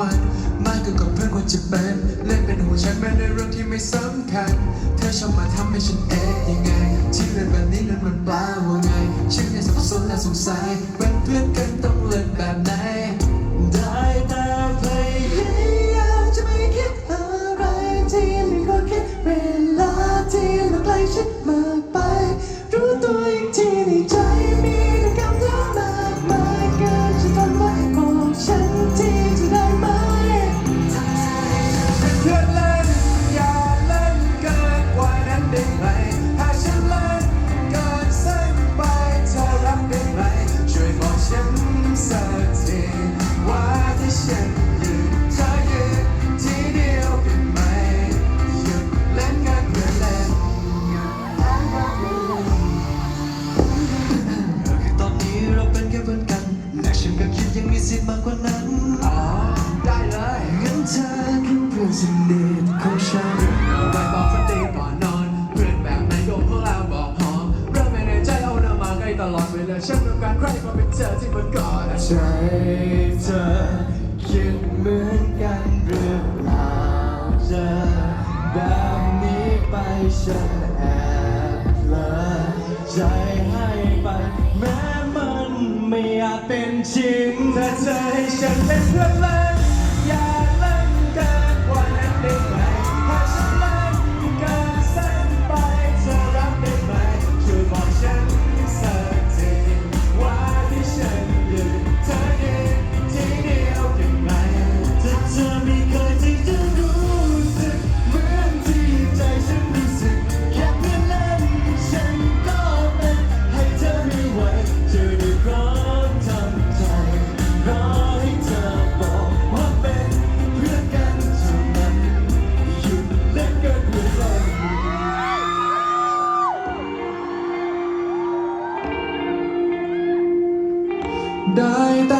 มากกว่าเพื่อนควรจะเป็นเล่นเป็นหัวฉันแม้ในเรื่องที่ไม่สำคัญเธอชอบมาทำให้ฉันเอ๊ยังไง ที่เล่นแบบนี้นั้นมันปลาว่าไงฉันยังสับสนและสงสัยเป็นเพื่อนกันต้องเล่นแบบไหนได้แต่พยายามจะไม่คิดอะไรที่ม่ควรคิดเวลาที่เราใกล้ชิดมา การใครมาเป็นเธอที่เมื่อก่อนใช่เธอคิดเหมือนกันหรือเปล่าเจอแบบนี้ไปฉันแอบเลอใจให้ไปแม้มันไม่อาจเป็นจริงถ้าเธอให้ฉันเป็นเพื่อนเลย ได้แต่